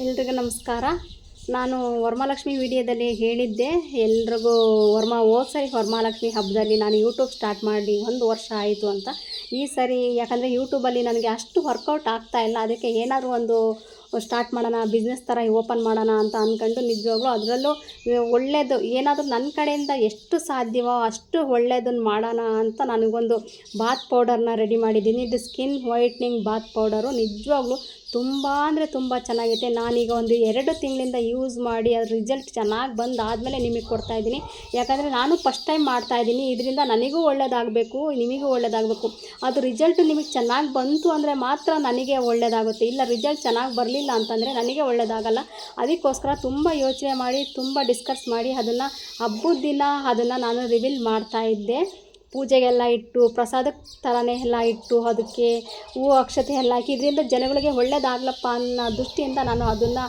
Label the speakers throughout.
Speaker 1: ಎಲ್ರಿಗೂ ನಮಸ್ಕಾರ. ನಾನು ವರಮಹಾಲಕ್ಷ್ಮಿ ವಿಡಿಯೋದಲ್ಲಿ ಹೇಳಿದ್ದೆ, ಎಲ್ರಿಗೂ ವರ್ಮ ಹೋದ ಸರಿ ವರಮಹಾಲಕ್ಷ್ಮಿ ಹಬ್ಬದಲ್ಲಿ ನಾನು ಯೂಟ್ಯೂಬ್ ಸ್ಟಾರ್ಟ್ ಮಾಡಿ ಒಂದು ವರ್ಷ ಆಯಿತು ಅಂತ. ಈ ಸರಿ ಯಾಕಂದರೆ ಯೂಟ್ಯೂಬಲ್ಲಿ ನನಗೆ ಅಷ್ಟು ವರ್ಕೌಟ್ ಆಗ್ತಾ ಇಲ್ಲ, ಅದಕ್ಕೆ ಏನಾದರೂ ಒಂದು ಸ್ಟಾರ್ಟ್ ಮಾಡೋಣ, ಬಿಸ್ನೆಸ್ ಥರ ಓಪನ್ ಮಾಡೋಣ ಅಂತ ಅಂದ್ಕೊಂಡು ನಿಜವಾಗ್ಲೂ ಅದರಲ್ಲೂ ಒಳ್ಳೆಯದು ಏನಾದರೂ ನನ್ನ ಕಡೆಯಿಂದ ಎಷ್ಟು ಸಾಧ್ಯವೋ ಅಷ್ಟು ಒಳ್ಳೆಯದನ್ನು ಮಾಡೋಣ ಅಂತ ನನಗೊಂದು ಬಾತ್ ಪೌಡರ್ನ ರೆಡಿ ಮಾಡಿದ್ದೀನಿ. ಇದು ಸ್ಕಿನ್ ವೈಟ್ನಿಂಗ್ ಬಾತ್ ಪೌಡರು ನಿಜವಾಗ್ಲೂ ತುಂಬ ಅಂದರೆ ತುಂಬ ಚೆನ್ನಾಗೈತೆ. ನಾನೀಗ ಒಂದು ಎರಡು ತಿಂಗಳಿಂದ ಯೂಸ್ ಮಾಡಿ ಅದ್ರ ರಿಸಲ್ಟ್ ಚೆನ್ನಾಗಿ ಬಂದು ಆದಮೇಲೆ ನಿಮಗೆ ಕೊಡ್ತಾಯಿದ್ದೀನಿ ಯಾಕಂದರೆ ನಾನು ಫಸ್ಟ್ ಟೈಮ್ ಮಾಡ್ತಾಯಿದ್ದೀನಿ ಇದರಿಂದ ನನಗೂ ಒಳ್ಳೆಯದಾಗಬೇಕು ನಿಮಗೂ ಒಳ್ಳೆಯದಾಗಬೇಕು ಅದು ರಿಸಲ್ಟ್ ನಿಮಗೆ ಚೆನ್ನಾಗಿ ಬಂತು ಅಂದರೆ ಮಾತ್ರ ನನಗೆ ಒಳ್ಳೆಯದಾಗುತ್ತೆ ಇಲ್ಲ ರಿಸಲ್ಟ್ ಚೆನ್ನಾಗಿ ಬರಲಿಲ್ಲ ಅಂತಂದರೆ ನನಗೆ ಒಳ್ಳೆಯದಾಗಲ್ಲ ಅದಕ್ಕೋಸ್ಕರ ತುಂಬ ಯೋಚನೆ ಮಾಡಿ, ತುಂಬ ಡಿಸ್ಕಸ್ ಮಾಡಿ, ಅದನ್ನು ಹಬ್ಬದ ದಿನ ಅದನ್ನು ನಾನು ರಿವೀಲ್ ಮಾಡ್ತಾ ಇದ್ದೆ. ಪೂಜೆಗೆಲ್ಲ ಇಟ್ಟು ಪ್ರಸಾದಕ್ಕೆ ಥರನೇ ಎಲ್ಲ ಇಟ್ಟು, ಅದಕ್ಕೆ ಹೂವು ಅಕ್ಷತೆ ಎಲ್ಲ ಹಾಕಿ, ಇದರಿಂದ ಜನಗಳಿಗೆ ಒಳ್ಳೇದಾಗಲಪ್ಪ ಅನ್ನೋ ದೃಷ್ಟಿಯಿಂದ ನಾನು ಅದನ್ನು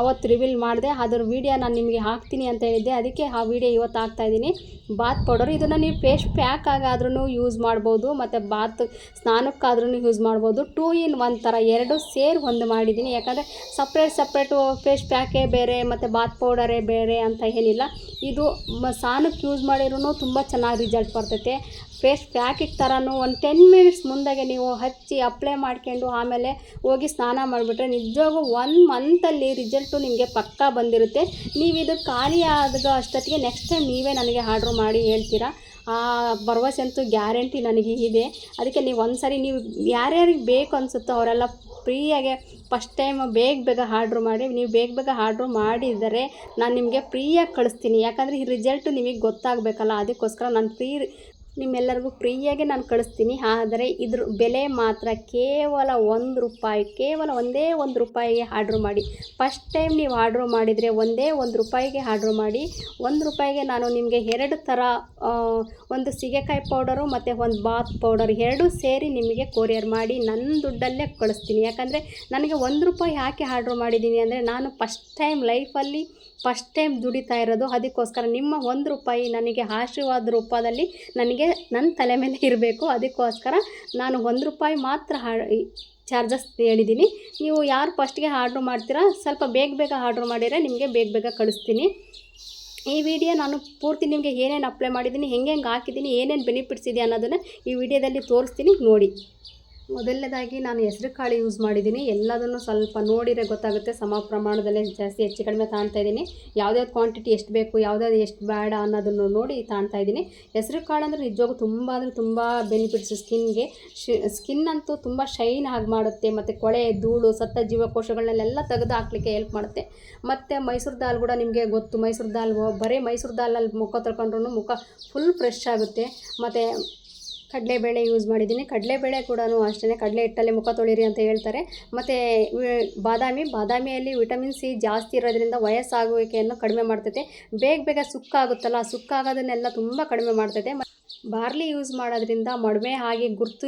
Speaker 1: ಅವತ್ತು ರಿವೀಲ್ ಮಾಡಿದೆ. ಅದ್ರ ವೀಡಿಯೋ ನಾನು ನಿಮಗೆ ಹಾಕ್ತೀನಿ ಅಂತ ಹೇಳಿದ್ದೆ. ಅದಕ್ಕೆ ಆ ವೀಡಿಯೋ ಇವತ್ತು ಹಾಕ್ತಾಯಿದ್ದೀನಿ ಬಾತ್ ಪೌಡರ್ ಇದನ್ನು ನೀವು ಫೇಸ್ ಪ್ಯಾಕ್ ಆಗಾದ್ರೂ ಯೂಸ್ ಮಾಡ್ಬೋದು, ಮತ್ತು ಬಾತ್ ಸ್ನಾನಕ್ಕಾದ್ರೂ ಯೂಸ್ ಮಾಡ್ಬೋದು. ಟೂ ಇನ್ ಒನ್ ಥರ ಎರಡು ಸೇರಿ ಒಂದು ಮಾಡಿದ್ದೀನಿ. ಯಾಕಂದರೆ ಸಪ್ರೇಟ್ ಸಪ್ರೇಟು ಫೇಸ್ ಪ್ಯಾಕೇ ಬೇರೆ, ಮತ್ತು ಬಾತ್ ಪೌಡರೇ ಬೇರೆ ಅಂತ ಏನಿಲ್ಲ. ಇದು ಸ್ನಾನಕ್ಕೆ ಯೂಸ್ ಮಾಡಿರೂ ತುಂಬ ಚೆನ್ನಾಗಿ ರಿಸಲ್ಟ್ ಬರ್ತೈತೆ ಫೇಸ್ ಪ್ಯಾಕಿಗೆ ಥರನೂ ಒಂದು ಟೆನ್ ಮಿನಿಟ್ಸ್ ಮುಂದಾಗೆ ನೀವು ಹಚ್ಚಿ ಅಪ್ಲೈ ಮಾಡ್ಕೊಂಡು ಆಮೇಲೆ ಹೋಗಿ ಸ್ನಾನ ಮಾಡಿಬಿಟ್ರೆ ನಿಜವಾಗೂ ಒನ್ ಮಂತಲ್ಲಿ ರಿಸಲ್ಟು ನಿಮಗೆ ಪಕ್ಕಾ ಬಂದಿರುತ್ತೆ. ನೀವು ಇದು ಖಾಲಿ ಆದಾಗ ಅಷ್ಟೊತ್ತಿಗೆ ನೆಕ್ಸ್ಟ್ ಟೈಮ್ ನೀವೇ ನನಗೆ ಆರ್ಡ್ರ್ ಮಾಡಿ ಹೇಳ್ತೀರಾ? ಆ ಭರವಸೆ ಅಂತೂ ಗ್ಯಾರಂಟಿ ನನಗೆ ಇದೆ. ಅದಕ್ಕೆ ನೀವು ಒಂದು ಸಾರಿ ನೀವು ಯಾರ್ಯಾರಿಗೆ ಬೇಕು ಅನಿಸುತ್ತೋ ಅವರೆಲ್ಲ ಫ್ರೀಯಾಗೆ ಫಸ್ಟ್ ಟೈಮ್ ಬೇಗ ಬೇಗ ಆರ್ಡ್ರ್ ಮಾಡಿ, ನೀವು ಬೇಗ ಬೇಗ ಆರ್ಡ್ರ್ ಮಾಡಿದರೆ ನಾನು ನಿಮಗೆ ಫ್ರೀಯಾಗಿ ಕಳಿಸ್ತೀನಿ. ಯಾಕಂದರೆ ಈ ರಿಸಲ್ಟ್ ನಿಮಗೆ ಗೊತ್ತಾಗಬೇಕಲ್ಲ, ಅದಕ್ಕೋಸ್ಕರ ನಾನು ಫ್ರೀ ನಿಮ್ಮೆಲ್ಲರಿಗೂ ಫ್ರೀಯಾಗಿ ನಾನು ಕಳಿಸ್ತೀನಿ. ಆದರೆ ಇದ್ರ ಬೆಲೆ ಮಾತ್ರ ಕೇವಲ ಒಂದು ರೂಪಾಯಿ, ಕೇವಲ ಒಂದೇ ಒಂದು ರೂಪಾಯಿಗೆ ಆರ್ಡ್ರ್ ಮಾಡಿ. ಫಸ್ಟ್ ಟೈಮ್ ನೀವು ಆರ್ಡ್ರ್ ಮಾಡಿದರೆ ಒಂದೇ ಒಂದು ರೂಪಾಯಿಗೆ ಆರ್ಡ್ರ್ ಮಾಡಿ. ಒಂದು ರೂಪಾಯಿಗೆ ನಾನು ನಿಮಗೆ ಎರಡು ಥರ ಒಂದು ಸೀಗೆಕಾಯಿ ಪೌಡರು ಮತ್ತು ಒಂದು ಬಾತ್ ಪೌಡರ್ ಎರಡೂ ಸೇರಿ ನಿಮಗೆ ಕೊರಿಯರ್ ಮಾಡಿ ನನ್ನ ದುಡ್ಡಲ್ಲೇ ಕಳಿಸ್ತೀನಿ. ಯಾಕಂದರೆ ನನಗೆ ಒಂದು ರೂಪಾಯಿ ಯಾಕೆ ಆರ್ಡ್ರ್ ಮಾಡಿದ್ದೀನಿ ಅಂದರೆ ನಾನು ಫಸ್ಟ್ ಟೈಮ್ ಲೈಫಲ್ಲಿ ಫಸ್ಟ್ ಟೈಮ್ ದುಡಿತಾ ಇರೋದು. ಅದಕ್ಕೋಸ್ಕರ ನಿಮ್ಮ ಒಂದು ರೂಪಾಯಿ ನನಗೆ ಆಶೀರ್ವಾದ ರೂಪದಲ್ಲಿ ನನಗೆ ನನ್ನ ತಲೆ ಮೇಲೆ ಇರಬೇಕು. ಅದಕ್ಕೋಸ್ಕರ ನಾನು ಒಂದು ರೂಪಾಯಿ ಮಾತ್ರ ಚಾರ್ಜಸ್ ಹೇಳಿದ್ದೀನಿ. ನೀವು ಯಾರು ಫಸ್ಟ್ಗೆ ಆರ್ಡ್ರ್ ಮಾಡ್ತೀರಾ, ಸ್ವಲ್ಪ ಬೇಗ ಬೇಗ ಆರ್ಡ್ರ್ ಮಾಡಿದರೆ ನಿಮಗೆ ಬೇಗ ಬೇಗ ಕಳಿಸ್ತೀನಿ. ಈ ವಿಡಿಯೋ ನಾನು ಪೂರ್ತಿ ನಿಮಗೆ ಏನೇನು ಅಪ್ಲೈ ಮಾಡಿದ್ದೀನಿ, ಹೆಂಗೆ ಹೆಂಗೆ ಹಾಕಿದ್ದೀನಿ, ಏನೇನು ಬೆನಿಫಿಟ್ಸ್ ಇದೆ ಅನ್ನೋದನ್ನು ಈ ವಿಡಿಯೋದಲ್ಲಿ ತೋರಿಸ್ತೀನಿ, ನೋಡಿ. ಮೊದಲನೇದಾಗಿ ನಾನು ಹೆಸ್ರು ಕಾಳು ಯೂಸ್ ಮಾಡಿದ್ದೀನಿ. ಎಲ್ಲದನ್ನು ಸ್ವಲ್ಪ ನೋಡಿದರೆ ಗೊತ್ತಾಗುತ್ತೆ. ಸಮ ಪ್ರಮಾಣದಲ್ಲಿ ಜಾಸ್ತಿ ಹೆಚ್ಚು ಕಡಿಮೆ ತಾಣ್ತಾ ಇದ್ದೀನಿ. ಯಾವ್ದ್ಯಾವ್ದು ಕ್ವಾಂಟಿಟಿ ಎಷ್ಟು ಬೇಕು ಯಾವ್ದಾದ್ರು ಎಷ್ಟು ಬೇಡ ಅನ್ನೋದನ್ನು ನೋಡಿ ತಾಣ್ತಾ ಇದ್ದೀನಿ. ಹೆಸ್ರು ಕಾಳು ಅಂದರೆ ನಿಜವಾಗೂ ತುಂಬ ಅಂದರೆ ತುಂಬ ಬೆನಿಫಿಟ್ಸ್ ಸ್ಕಿನ್ಗೆ ಸ್ಕಿನ್ ಅಂತೂ ತುಂಬ ಶೈನ್ ಆಗಿ ಮಾಡುತ್ತೆ. ಮತ್ತು ಕೊಳೆ, ಧೂಳು, ಸತ್ತ ಜೀವಕೋಶಗಳನ್ನೆಲ್ಲ ತೆಗೆದು ಹಾಕ್ಲಿಕ್ಕೆ ಹೆಲ್ಪ್ ಮಾಡುತ್ತೆ. ಮತ್ತು ಮೈಸೂರು ದಾಲ್ ಕೂಡ ನಿಮಗೆ ಗೊತ್ತು. ಮೈಸೂರು ದಾಲ್, ಬರೀ ಮೈಸೂರು ದಾಲಲ್ಲಿ ಮುಖ ತೊಳ್ಕೊಂಡ್ರೂ ಮುಖ ಫುಲ್ ಫ್ರೆಶ್ ಆಗುತ್ತೆ. ಮತ್ತು ಕಡಲೆಬೇಳೆ ಯೂಸ್ ಮಾಡಿದ್ದೀನಿ. ಕಡಲೆಬೇಳೆ ಕೂಡ ಅಷ್ಟೇ ಕಡಲೆ ಹಿಟ್ಟಲ್ಲಿ ಮುಖ ತೊಳಿರಿ ಅಂತ ಹೇಳ್ತಾರೆ. ಮತ್ತು ಬಾದಾಮಿ. ಬಾದಾಮಿಯಲ್ಲಿ ವಿಟಮಿನ್ ಸಿ ಜಾಸ್ತಿ ಇರೋದ್ರಿಂದ ವಯಸ್ಸಾಗುವಿಕೆಯನ್ನು ಕಡಿಮೆ ಮಾಡ್ತೈತೆ. ಬೇಗ ಬೇಗ ಸುಕ್ಕಾಗುತ್ತಲ್ಲ, ಸುಕ್ಕಾಗೋದನ್ನೆಲ್ಲ ತುಂಬ ಕಡಿಮೆ ಮಾಡ್ತೈತೆ. ಬಾರ್ಲಿ ಯೂಸ್ ಮಾಡೋದ್ರಿಂದ ಮಡುವೆ ಹಾಗೆ ಗುರುತು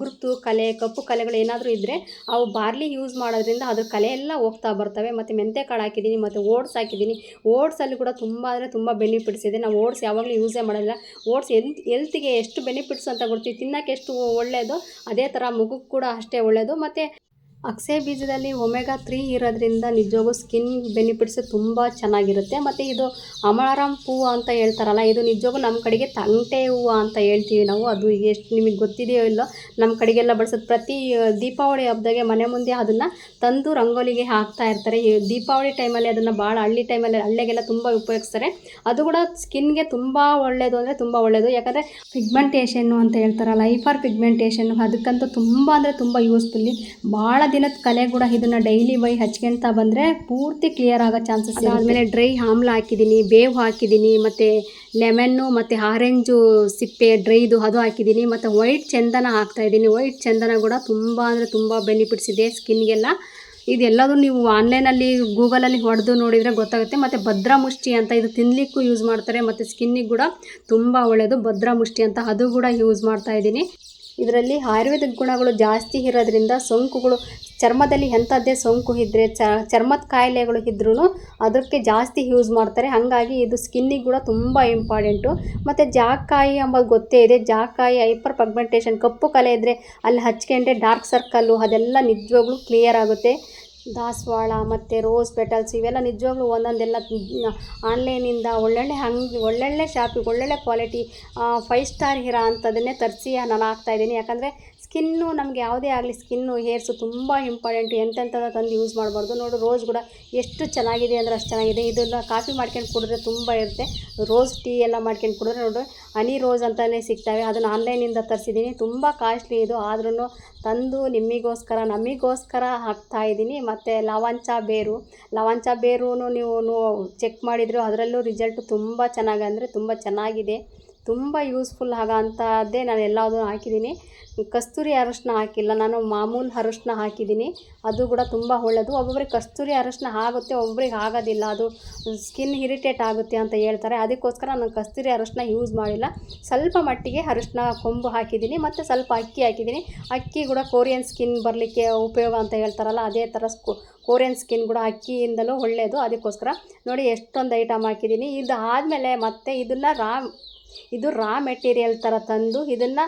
Speaker 1: ಗುರುತು, ಕಲೆ, ಕಪ್ಪು ಕಲೆಗಳು ಏನಾದರೂ ಇದ್ದರೆ ಅವು ಬಾರ್ಲಿ ಯೂಸ್ ಮಾಡೋದ್ರಿಂದ ಅದ್ರ ಕಲೆ ಎಲ್ಲ ಹೋಗ್ತಾ ಬರ್ತವೆ. ಮತ್ತು ಮೆಂತೆ ಕಾಳು ಹಾಕಿದ್ದೀನಿ, ಮತ್ತು ಓಟ್ಸ್ ಹಾಕಿದ್ದೀನಿ. ಓಟ್ಸಲ್ಲಿ ಕೂಡ ತುಂಬ ಅಂದರೆ ತುಂಬ ಬೆನಿಫಿಟ್ಸ್ ಇದೆ. ನಾವು ಓಟ್ಸ್ ಯಾವಾಗಲೂ ಯೂಸೇ ಮಾಡೋಲ್ಲ ಓಟ್ಸ್ ಎಲ್ತ್ ಎಲ್ತಿಗೆ ಎಷ್ಟು ಬೆನಿಫಿಟ್ಸ್ ಅಂತ ಕೊಡ್ತೀವಿ ತಿನ್ನೋಕ್ಕೆ ಎಷ್ಟು ಒಳ್ಳೆಯದು ಅದೇ ಥರ ಮಗುಗೆ ಕೂಡ ಅಷ್ಟೇ ಒಳ್ಳೆಯದು ಮತ್ತು ಅಕ್ಸೆ ಬೀಜದಲ್ಲಿ ಒಮೆಗಾ ತ್ರೀ ಇರೋದ್ರಿಂದ ನಿಜವಾಗೂ ಸ್ಕಿನ್ ಬೆನಿಫಿಟ್ಸ್ ತುಂಬ ಚೆನ್ನಾಗಿರುತ್ತೆ. ಮತ್ತು ಇದು ಅಮರಾಮ್ ಹೂವು ಅಂತ ಹೇಳ್ತಾರಲ್ಲ, ಇದು ನಿಜವಾಗೂ ನಮ್ಮ ಕಡೆಗೆ ತಂಟೆ ಹೂವು ಅಂತ ಹೇಳ್ತೀವಿ ನಾವು. ಅದು ಎಷ್ಟು ನಿಮಗೆ ಗೊತ್ತಿದೆಯೋ ಇಲ್ಲೋ ನಮ್ಮ ಕಡೆಗೆಲ್ಲ ಬಳಸೋದು. ಪ್ರತಿ ದೀಪಾವಳಿ ಹಬ್ಬದಾಗೆ ಮನೆ ಮುಂದೆ ಅದನ್ನು ತಂದು ರಂಗೋಲಿಗೆ ಹಾಕ್ತಾ ಇರ್ತಾರೆ. ದೀಪಾವಳಿ ಟೈಮಲ್ಲಿ ಅದನ್ನು ಭಾಳ ಹಳ್ಳಿ ಟೈಮಲ್ಲಿ ಹಳ್ಳಿಗೆಲ್ಲ ತುಂಬ ಉಪಯೋಗಿಸ್ತಾರೆ. ಅದು ಕೂಡ ಸ್ಕಿನ್ಗೆ ತುಂಬ ಒಳ್ಳೆಯದು ಅಂದರೆ ತುಂಬ ಒಳ್ಳೆಯದು ಯಾಕಂದರೆ ಪಿಗ್ಮೆಂಟೇಷನ್ನು ಅಂತ ಹೇಳ್ತಾರಲ್ಲ ಐಫಾರ್ ಪಿಗ್ಮೆಂಟೇಷನ್ನು, ಅದಕ್ಕಂತೂ ತುಂಬ ಅಂದರೆ ತುಂಬ ಯೂಸ್ಫುಲ್ಲಿ ಭಾಳ ದಿನದ ಕಲೆ ಕೂಡ ಇದನ್ನು ಡೈಲಿ ಬೈ ಹಚ್ಕೊಂತ ಬಂದರೆ ಪೂರ್ತಿ ಕ್ಲಿಯರ್ ಆಗೋ ಚಾನ್ಸಸ್ ಆದಮೇಲೆ ಡ್ರೈ ಆಮ್ಲ ಹಾಕಿದ್ದೀನಿ ಬೇವು ಹಾಕಿದ್ದೀನಿ ಮತ್ತು ಲೆಮನ್ನು ಮತ್ತು ಆರೆಂಜು ಸಿಪ್ಪೆ ಡ್ರೈದು ಅದು ಹಾಕಿದ್ದೀನಿ ಮತ್ತು ವೈಟ್ ಚಂದನ ಹಾಕ್ತಾಯಿದ್ದೀನಿ ವೈಟ್ ಚಂದನ ಕೂಡ ತುಂಬ ಅಂದರೆ ತುಂಬ ಬೆನಿಫಿಟ್ಸ್ ಇದೆ ಸ್ಕಿನ್ಗೆಲ್ಲ ಇದೆಲ್ಲದೂ ನೀವು ಆನ್ಲೈನಲ್ಲಿ ಗೂಗಲಲ್ಲಿ ಹೊಡೆದು ನೋಡಿದರೆ ಗೊತ್ತಾಗುತ್ತೆ. ಮತ್ತು ಭದ್ರಾಮುಷ್ಟಿ ಅಂತ ಇದು ತಿನ್ನಲಿಕ್ಕೂ ಯೂಸ್ ಮಾಡ್ತಾರೆ, ಮತ್ತು ಸ್ಕಿನ್ನಿಗೆ ಕೂಡ ತುಂಬ ಒಳ್ಳೆಯದು ಭದ್ರಾಮುಷ್ಟಿ ಅಂತ ಅದು ಕೂಡ ಯೂಸ್ ಮಾಡ್ತಾ ಇದ್ದೀನಿ ಇದರಲ್ಲಿ ಆಯುರ್ವೇದಿಕ್ ಗುಣಗಳು ಜಾಸ್ತಿ ಇರೋದ್ರಿಂದ ಸೋಂಕುಗಳು, ಚರ್ಮದಲ್ಲಿ ಎಂಥದ್ದೇ ಸೋಂಕು ಇದ್ದರೆ ಚರ್ಮದ ಕಾಯಿಲೆಗಳು ಇದ್ರೂ ಅದಕ್ಕೆ ಜಾಸ್ತಿ ಯೂಸ್ ಮಾಡ್ತಾರೆ. ಹಾಗಾಗಿ ಇದು ಸ್ಕಿನ್ನಿಗೆ ಕೂಡ ತುಂಬ ಇಂಪಾರ್ಟೆಂಟು ಮತ್ತು ಜಾಕಾಯಿ ಎಂಬುದು ಗೊತ್ತೇ ಇದೆ. ಜಾಕಾಯಿ ಹೈಪರ್ ಪಗ್ಮೆಂಟೇಷನ್ ಕಪ್ಪು ಕಲೆ ಇದ್ದರೆ ಅಲ್ಲಿ ಹಚ್ಕೊಂಡ್ರೆ ಡಾರ್ಕ್ ಸರ್ಕಲ್ಲು ಅದೆಲ್ಲ ನಿಜವಾಗ್ಲೂ ಕ್ಲಿಯರ್ ಆಗುತ್ತೆ. ದಾಸವಾಳ ಮತ್ತು ರೋಸ್ ಪೆಟಲ್ಸ್ ಇವೆಲ್ಲ ನಿಜವಾಗ್ಲೂ ಒಂದೊಂದೆಲ್ಲ ಆನ್ಲೈನಿಂದ ಒಳ್ಳೊಳ್ಳೆ ಹಂಗೆ, ಒಳ್ಳೊಳ್ಳೆ ಶಾಪಿಗೆ, ಒಳ್ಳೊಳ್ಳೆ ಕ್ವಾಲಿಟಿ ಫೈವ್ ಸ್ಟಾರ್ ಇರೋ ಅಂಥದ್ದನ್ನೇ ತರಿಸಿ ನಾನು ಹಾಕ್ತಾಯಿದ್ದೀನಿ ಯಾಕಂದರೆ ಸ್ಕಿನ್ನು ನಮಗೆ ಯಾವುದೇ ಆಗಲಿ ಸ್ಕಿನ್ನು, ಹೇರ್ಸು ತುಂಬ ಇಂಪಾರ್ಟೆಂಟು. ಎಂತೆಂಥದ್ದು ತಂದು ಯೂಸ್ ಮಾಡಬಾರ್ದು. ನೋಡು, ರೋಸ್ ಕೂಡ ಎಷ್ಟು ಚೆನ್ನಾಗಿದೆ ಅಂದರೆ ಅಷ್ಟು ಚೆನ್ನಾಗಿದೆ. ಇದನ್ನು ಕಾಫಿ ಮಾಡ್ಕೊಂಡು ಕುಡಿದ್ರೆ ತುಂಬ ಇರುತ್ತೆ. ರೋಸ್ ಟೀ ಎಲ್ಲ ಮಾಡ್ಕೊಂಡು ಕುಡಿದ್ರೆ ನೋಡು, ಹನಿ ರೋಸ್ ಅಂತಲೇ ಸಿಗ್ತವೆ. ಅದನ್ನು ಆನ್ಲೈನಿಂದ ತರಿಸಿದ್ದೀನಿ. ತುಂಬ ಕಾಸ್ಟ್ಲಿ ಇದು. ಆದ್ರೂ ತಂದು ನಿಮಗೋಸ್ಕರ ನಮಗೋಸ್ಕರ ಹಾಕ್ತಾ ಇದ್ದೀನಿ. ಮತ್ತು ಲವಂಚ ಬೇರು. ಲವಂಚ ಬೇರೂ ನೀವು ಚೆಕ್ ಮಾಡಿದ್ರು ಅದರಲ್ಲೂ ರಿಸಲ್ಟು ತುಂಬ ಚೆನ್ನಾಗಿ ಅಂದರೆ ತುಂಬ ಚೆನ್ನಾಗಿದೆ. ತುಂಬ ಯೂಸ್ಫುಲ್ ಆಗೋಂಥದ್ದೇ ನಾನು ಎಲ್ಲದೂ ಹಾಕಿದ್ದೀನಿ. ಕಸ್ತೂರಿ ಅರಶಿನ ಹಾಕಿಲ್ಲ, ನಾನು ಮಾಮೂಲು ಅರಶಿನ ಹಾಕಿದ್ದೀನಿ. ಅದು ಕೂಡ ತುಂಬ ಒಳ್ಳೆಯದು ಒಬ್ಬೊಬ್ರಿಗೆ ಕಸ್ತೂರಿ ಅರಶಿನ ಆಗುತ್ತೆ ಒಬ್ಬರಿಗೆ ಆಗೋದಿಲ್ಲ. ಅದು ಸ್ಕಿನ್ ಇರಿಟೇಟ್ ಆಗುತ್ತೆ ಅಂತ ಹೇಳ್ತಾರೆ. ಅದಕ್ಕೋಸ್ಕರ ನಾನು ಕಸ್ತೂರಿ ಅರಶಿನ ಯೂಸ್ ಮಾಡಿಲ್ಲ. ಸ್ವಲ್ಪ ಮಟ್ಟಿಗೆ ಅರಶಿನ ಕೊಂಬು ಹಾಕಿದ್ದೀನಿ, ಮತ್ತು ಸ್ವಲ್ಪ ಅಕ್ಕಿ ಹಾಕಿದ್ದೀನಿ. ಅಕ್ಕಿ ಕೂಡ ಕೋರಿಯನ್ ಸ್ಕಿನ್ ಬರಲಿಕ್ಕೆ ಉಪಯೋಗ ಅಂತ ಹೇಳ್ತಾರಲ್ಲ, ಅದೇ ಥರ ಕೋರಿಯನ್ ಸ್ಕಿನ್ ಕೂಡ ಅಕ್ಕಿಯಿಂದಲೂ ಒಳ್ಳೆಯದು ಅದಕ್ಕೋಸ್ಕರ ನೋಡಿ ಎಷ್ಟೊಂದು ಐಟಮ್ ಹಾಕಿದ್ದೀನಿ. ಇದು ಆದಮೇಲೆ ಮತ್ತೆ ಇದನ್ನು ರಾ ಇದು ರಾ ಮೆಟೀರಿಯಲ್ ಥರ ತಂದು ಇದನ್ನು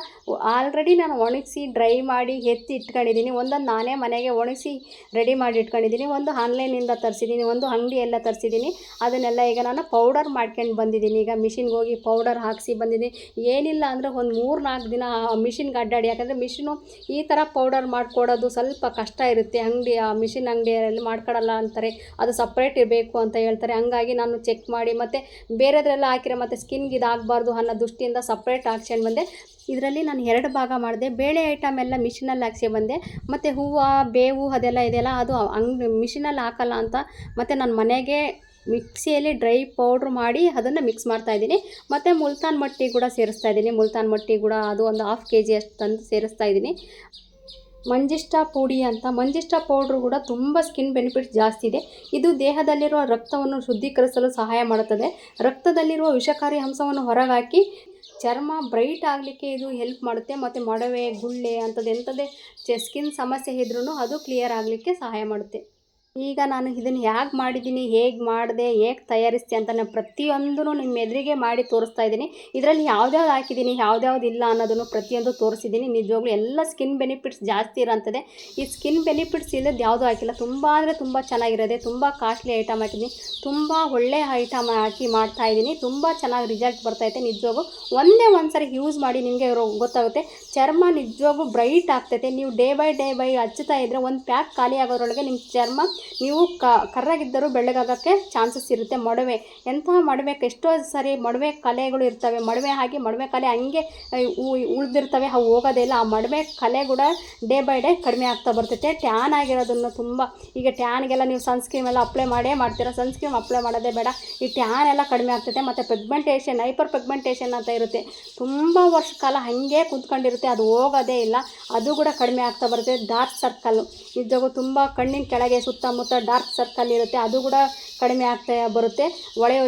Speaker 1: ಆಲ್ರೆಡಿ ನಾನು ಒಣಗಿಸಿ ಡ್ರೈ ಮಾಡಿ ಎತ್ತಿ ಇಟ್ಕೊಂಡಿದ್ದೀನಿ ಒಂದೊಂದು ನಾನೇ ಮನೆಗೆ ಒಣಗಿಸಿ ರೆಡಿ ಮಾಡಿ ಇಟ್ಕೊಂಡಿದ್ದೀನಿ ಒಂದು ಆನ್ಲೈನಿಂದ ತರಿಸಿದ್ದೀನಿ ಒಂದು ಅಂಗಡಿಯೆಲ್ಲ ತರಿಸಿದ್ದೀನಿ ಅದನ್ನೆಲ್ಲ ಈಗ ನಾನು ಪೌಡರ್ ಮಾಡ್ಕೊಂಡು ಬಂದಿದ್ದೀನಿ ಈಗ ಮಿಷಿನ್ಗೆ ಹೋಗಿ ಪೌಡರ್ ಹಾಕಿಸಿ ಬಂದಿದ್ದೀನಿ ಏನಿಲ್ಲ ಅಂದರೆ ಒಂದು ಮೂರು ನಾಲ್ಕು ದಿನ ಮಿಷಿನ್ಗೆ ಅಡ್ಡಾಡಿ. ಯಾಕಂದರೆ ಮಿಷಿನು ಈ ಥರ ಪೌಡರ್ ಮಾಡಿಕೊಡೋದು ಸ್ವಲ್ಪ ಕಷ್ಟ ಇರುತ್ತೆ. ಅಂಗಡಿ, ಆ ಮಿಷಿನ್ ಅಂಗಡಿಯಲ್ಲಿ ಮಾಡ್ಕೊಡಲ್ಲ ಅಂತಾರೆ. ಅದು ಸಪ್ರೇಟ್ ಇರಬೇಕು ಅಂತ ಹೇಳ್ತಾರೆ. ಹಂಗಾಗಿ ನಾನು ಚೆಕ್ ಮಾಡಿ ಮತ್ತು ಬೇರೆದ್ರೆಲ್ಲ ಹಾಕಿರೋ ಮತ್ತು ಸ್ಕಿನ್ಗೆ ಇದಾಗಬಾರ್ದು. ಅನ್ನೋ ದೃಷ್ಟಿಯಿಂದ ಸಪ್ರೇಟ್ ಹಾಕ್ಸ್ಕೊಂಡು ಬಂದೆ. ಇದರಲ್ಲಿ ನಾನು ಎರಡು ಭಾಗ ಮಾಡಿದೆ. ಬೇಳೆ ಐಟಮ್ ಎಲ್ಲ ಮಿಷಿನಲ್ಲಿ ಹಾಕ್ಸಿ ಬಂದೆ. ಮತ್ತು ಹೂವು, ಬೇವು ಅದೆಲ್ಲ ಇದೆಯಲ್ಲ, ಅದು ಅಂಗ್ ಮಿಷಿನಲ್ಲಿ ಹಾಕಲ್ಲ ಅಂತ ಮತ್ತು ನಾನು ಮನೆಗೆ ಮಿಕ್ಸಿಯಲ್ಲಿ ಡ್ರೈ ಪೌಡ್ರ್ ಮಾಡಿ ಅದನ್ನು ಮಿಕ್ಸ್ ಮಾಡ್ತಾ ಇದ್ದೀನಿ. ಮತ್ತು ಮುಲ್ತಾನ್ ಮಟ್ಟಿ ಕೂಡ ಸೇರಿಸ್ತಾ ಇದ್ದೀನಿ. ಮುಲ್ತಾನ್ ಮಟ್ಟಿ ಕೂಡ ಅದು ಒಂದು ಹಾಫ್ ಕೆ ಜಿ ಅಷ್ಟು ತಂದು ಸೇರಿಸ್ತಾ ಇದ್ದೀನಿ. ಮಂಜಿಷ್ಟ ಪುಡಿ ಅಂತ. ಮಂಜಿಷ್ಟ ಪೌಡ್ರು ಕೂಡ ತುಂಬ ಸ್ಕಿನ್ ಬೆನಿಫಿಟ್ಸ್ ಜಾಸ್ತಿ ಇದೆ. ಇದು ದೇಹದಲ್ಲಿರುವ ರಕ್ತವನ್ನು ಶುದ್ಧೀಕರಿಸಲು ಸಹಾಯ ಮಾಡುತ್ತದೆ. ರಕ್ತದಲ್ಲಿರುವ ವಿಷಕಾರಿ ಅಂಶವನ್ನು ಹೊರಗಾಕಿ ಚರ್ಮ ಬ್ರೈಟ್ ಆಗಲಿಕ್ಕೆ ಇದು ಹೆಲ್ಪ್ ಮಾಡುತ್ತೆ. ಮತ್ತು ಮೊಡವೆ, ಗುಳ್ಳೆ ಅಂಥದ್ದು ಎಂಥದ್ದೇ ಸ್ಕಿನ್ ಸಮಸ್ಯೆ ಇದ್ರೂ ಅದು ಕ್ಲಿಯರ್ ಆಗಲಿಕ್ಕೆ ಸಹಾಯ ಮಾಡುತ್ತೆ. ಈಗ ನಾನು ಇದನ್ನು ಹೇಗೆ ಮಾಡಿದ್ದೀನಿ, ಹೇಗೆ ಮಾಡಿದೆ, ಹೇಗೆ ತಯಾರಿಸ್ತೆ ಅಂತ ನಾನು ಪ್ರತಿಯೊಂದೂ ನಿಮ್ಮ ಎದುರಿಗೆ ಮಾಡಿ ತೋರಿಸ್ತಾ ಇದ್ದೀನಿ. ಇದರಲ್ಲಿ ಯಾವ್ದ್ಯಾವ್ದು ಹಾಕಿದ್ದೀನಿ, ಯಾವ್ದ್ಯಾವ್ದು ಇಲ್ಲ ಅನ್ನೋದನ್ನು ಪ್ರತಿಯೊಂದು ತೋರಿಸಿದ್ದೀನಿ. ನಿಜವಾಗ್ಲೂ ಎಲ್ಲ ಸ್ಕಿನ್ ಬೆನಿಫಿಟ್ಸ್ ಜಾಸ್ತಿ ಇರೋಂಥದ್ದೇ. ಈ ಸ್ಕಿನ್ ಬೆನಿಫಿಟ್ಸ್ ಇಲ್ಲದ ಯಾವುದೂ ಹಾಕಿಲ್ಲ. ತುಂಬ ಅಂದರೆ ತುಂಬ ಚೆನ್ನಾಗಿರೋದೆ, ತುಂಬ ಕಾಸ್ಟ್ಲಿ ಐಟಮ್ ಹಾಕಿದ್ದೀನಿ. ತುಂಬ ಒಳ್ಳೆಯ ಐಟಮ್ ಹಾಕಿ ಮಾಡ್ತಾ ಇದ್ದೀನಿ. ತುಂಬ ಚೆನ್ನಾಗಿ ರಿಸಲ್ಟ್ ಬರ್ತೈತೆ ನಿಜವಾಗೂ ಒಂದೇ ಒಂದು ಸರಿ ಯೂಸ್ ಮಾಡಿ ನಿಮಗೆ ಗೊತ್ತಾಗುತ್ತೆ. ಚರ್ಮ ನಿಜವಾಗೂ ಬ್ರೈಟ್ ಆಗ್ತೈತೆ. ನೀವು ಡೇ ಬೈ ಡೇ ಬೈ ಹಚ್ಚುತ್ತಾ ಇದ್ದರೆ ಒಂದು ಪ್ಯಾಕ್ ಖಾಲಿ ಆಗೋದ್ರೊಳಗೆ ನಿಮ್ಮ ಚರ್ಮ ನೀವು ಕ, ಕರ್ರಾಗಿದ್ದರೂ ಬೆಳ್ಳಗಾಗೋಕ್ಕೆ ಚಾನ್ಸಸ್ ಇರುತ್ತೆ ಮೊಡವೆ. ಎಂತಹ ಮೊಡವೆ ಎಷ್ಟೋ ಸರಿ ಮೊಡವೆ ಕಲೆಗಳು ಇರ್ತವೆ. ಮೊಡವೆ ಹಾಗೆ ಮೊಡವೆ ಕಲೆ ಹಂಗೆ ಉಳಿದಿರ್ತವೆ. ಅವು ಹೋಗೋದೇ ಇಲ್ಲ. ಆ ಮೊಡವೆ ಕಲೆ ಕೂಡ ಡೇ ಬೈ ಡೇ ಕಡಿಮೆ ಆಗ್ತಾ ಬರ್ತೈತೆ. ಟ್ಯಾನ್ ಆಗಿರೋದನ್ನು ತುಂಬ, ಈಗ ಟ್ಯಾನ್ಗೆಲ್ಲ ನೀವು ಸನ್ಸ್ಕ್ರೀಮ್ ಎಲ್ಲ ಅಪ್ಲೈ ಮಾಡೇ ಮಾಡ್ತೀರಾ? ಸನ್ಸ್ಕ್ರೀಮ್ ಅಪ್ಲೈ ಮಾಡೋದೇ ಬೇಡ. ಈ ಟ್ಯಾನ್ ಎಲ್ಲ ಕಡಿಮೆ ಆಗ್ತೈತೆ. ಮತ್ತು ಪೆಗ್ಮೆಂಟೇಷನ್, ಹೈಪರ್ ಪೆಗ್ಮೆಂಟೇಷನ್ ಅಂತ ಇರುತ್ತೆ. ತುಂಬ ವರ್ಷ ಕಾಲ ಹಾಗೆ ಕುಂತ್ಕೊಂಡಿರುತ್ತೆ. ಅದು ಹೋಗೋದೇ ಇಲ್ಲ. ಅದು ಕೂಡ ಕಡಿಮೆ ಆಗ್ತಾ ಬರುತ್ತೆ. Dark circle. ನಿಜವಾಗೂ ತುಂಬ ಕಣ್ಣಿನ ಕೆಳಗೆ ಸುತ್ತಮುತ್ತ ಡಾರ್ಕ್ ಸರ್ಕಲ್ ಇರುತ್ತೆ ಅದು ಕೂಡ ಕಡಿಮೆ ಆಗ್ತಾ ಬರುತ್ತೆ. ಒಳೆಯೋ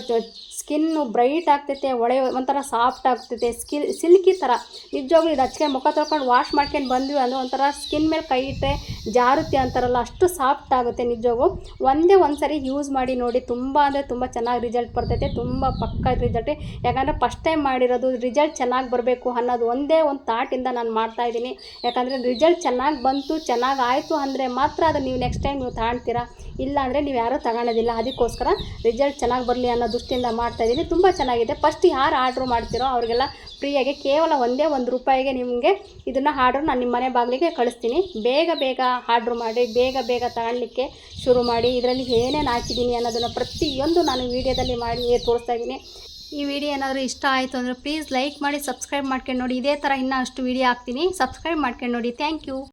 Speaker 1: ಸ್ಕಿನ್ನು ಬ್ರೈಟ್ ಆಗ್ತೈತೆ ಒಳೆ ಒಂಥರ ಸಾಫ್ಟ್ ಆಗ್ತೈತೆ ಸ್ಕಿನ್ ಸಿಲ್ಕಿ ಥರ. ನಿಜವಾಗ್ಲೂ ಇದು ಹಚ್ಕೊಂಡು ಮುಖ ತೊಳ್ಕೊಂಡು ವಾಶ್ ಮಾಡ್ಕೊಂಡು ಬಂದ್ವಿ ಅಂದರೆ ಒಂಥರ ಸ್ಕಿನ್ ಮೇಲೆ ಕೈ ಇಟ್ಟರೆ ಜಾರುತ್ತೆ ಅಂತಾರಲ್ಲ, ಅಷ್ಟು ಸಾಫ್ಟ್ ಆಗುತ್ತೆ ನಿಜವಾಗೂ ಒಂದೇ ಒಂದು ಸರಿ ಯೂಸ್ ಮಾಡಿ ನೋಡಿ, ತುಂಬ ಅಂದರೆ ತುಂಬ ಚೆನ್ನಾಗಿ ರಿಸಲ್ಟ್ ಬರ್ತೈತೆ, ತುಂಬ ಪಕ್ಕ ರಿಸಲ್ಟ್. ಯಾಕಂದರೆ ಫಸ್ಟ್ ಟೈಮ್ ಮಾಡಿರೋದು ರಿಸಲ್ಟ್ ಚೆನ್ನಾಗಿ ಬರಬೇಕು ಅನ್ನೋದು ಒಂದೇ ಒಂದು ಥಾಟಿಂದ ನಾನು ಮಾಡ್ತಾಯಿದ್ದೀನಿ ಯಾಕಂದರೆ ರಿಸಲ್ಟ್ ಚೆನ್ನಾಗಿ ಬಂತು, ಚೆನ್ನಾಗಿ ಆಯಿತು ಅಂದರೆ ಮಾತ್ರ ಅದು ನೀವು ನೆಕ್ಸ್ಟ್ ಟೈಮ್ ನೀವು ತಗೊಳ್ತೀರಾ ಇಲ್ಲ ಅಂದರೆ ನೀವು ಯಾರೂ ತಗೊಳ್ಳೋದಿಲ್ಲ ಅದಕ್ಕೋಸ್ಕರ ರಿಸಲ್ಟ್ ಚೆನ್ನಾಗಿ ಬರಲಿ ಅನ್ನೋ ದೃಷ್ಟಿಯಿಂದ ಮಾಡ್ತಾಯಿದ್ದೀನಿ ತುಂಬ ಚೆನ್ನಾಗಿದೆ. ಫಸ್ಟ್ ಯಾರು ಆರ್ಡ್ರ್ ಮಾಡ್ತೀರೋ ಅವ್ರಿಗೆಲ್ಲ ಫ್ರೀಯಾಗಿ ಕೇವಲ ಒಂದೇ ಒಂದು ರೂಪಾಯಿಗೆ ನಿಮಗೆ ಇದನ್ನು ಆರ್ಡ್ರ್ ನಾನು ನಿಮ್ಮ ಮನೆ ಬಾಗಿಲಿಗೆ ಕಳಿಸ್ತೀನಿ. ಬೇಗ ಬೇಗ ಆರ್ಡ್ರ್ ಮಾಡಿ, ಬೇಗ ಬೇಗ ತಗೊಳ್ಲಿಕ್ಕೆ ಶುರು ಮಾಡಿ. ಇದರಲ್ಲಿ ಏನೇನು ಹಾಕಿದ್ದೀನಿ ಅನ್ನೋದನ್ನು ಪ್ರತಿಯೊಂದು ನಾನು ವೀಡಿಯೋದಲ್ಲಿ ಮಾಡಿ ತೋರಿಸ್ತಾ ಇದ್ದೀನಿ. ಈ ವಿಡಿಯೋ ಏನಾದರೂ ಇಷ್ಟ ಆಯಿತು ಅಂದರೆ ಪ್ಲೀಸ್ ಲೈಕ್ ಮಾಡಿ ಸಬ್ಸ್ಕ್ರೈಬ್ ಮಾಡ್ಕೊಂಡು ನೋಡಿ. ಇದೇ ಥರ ಇನ್ನೂ ಅಷ್ಟು ವೀಡಿಯೋ ಹಾಕ್ತೀನಿ. ಸಬ್ಸ್ಕ್ರೈಬ್ ಮಾಡ್ಕೊಂಡು ನೋಡಿ. Thank you